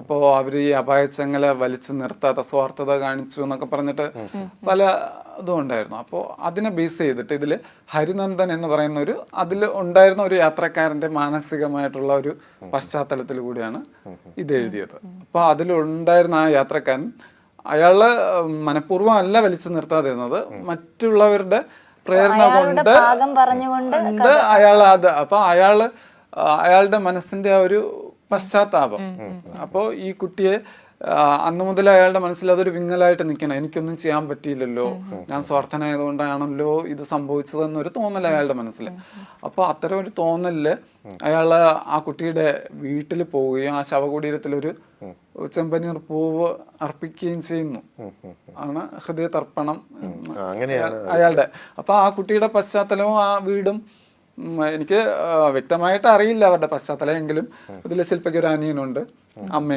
അപ്പോ അവർ ഈ അപായച്ചങ്ങല വലിച്ചു നിർത്താത്ത സ്വാർത്ഥത കാണിച്ചു എന്നൊക്കെ പറഞ്ഞിട്ട് പല ഇതും ഉണ്ടായിരുന്നു. അപ്പോൾ അതിനെ ബേസ് ചെയ്തിട്ട് ഇതിൽ ഹരിനന്ദൻ എന്ന് പറയുന്ന ഒരു അതിൽ ഉണ്ടായിരുന്ന ഒരു യാത്രക്കാരന്റെ മാനസികമായിട്ടുള്ള ഒരു പശ്ചാത്തലത്തിൽ കൂടിയാണ് ഇത് എഴുതിയത്. അപ്പൊ അതിലുണ്ടായിരുന്ന ആ യാത്രക്കാരൻ അയാൾ മനഃപൂർവം അല്ല വലിച്ചു നിർത്താതിരുന്നത്. മറ്റുള്ളവരുടെ പ്രേരണ കൊണ്ട് അയാൾ അത്. അപ്പൊ അയാൾ അയാളുടെ മനസ്സിന്റെ ആ ഒരു പശ്ചാത്താപം. അപ്പോൾ ഈ കുട്ടിയെ അന്ന് മുതൽ അയാളുടെ മനസ്സിൽ അതൊരു വിങ്ങലായിട്ട് നിൽക്കണം. എനിക്കൊന്നും ചെയ്യാൻ പറ്റിയില്ലല്ലോ. ഞാൻ സ്വാർത്ഥനായതുകൊണ്ടാണല്ലോ ഇത് സംഭവിച്ചതെന്നൊരു തോന്നൽ അയാളുടെ മനസ്സിൽ അപ്പൊ അത്തരം ഒരു തോന്നലിൽ അയാൾ ആ കുട്ടിയുടെ വീട്ടിൽ പോവുകയും ആ ശവകുടീരത്തിൽ ഒരു ചെമ്പനീർ പൂവ് അർപ്പിക്കുകയും ചെയ്യുന്നു. ആണ് ഹൃദയ തർപ്പണം അങ്ങനെയാണ് അയാളുടെ. അപ്പൊ ആ കുട്ടിയുടെ പശ്ചാത്തലവും ആ വീടും എനിക്ക് വ്യക്തമായിട്ട് അറിയില്ല അവരുടെ പശ്ചാത്തലം എങ്കിലും. ഇതിൽ ശില്പയ്ക്ക് ഒരു അനിയനുണ്ട് അമ്മ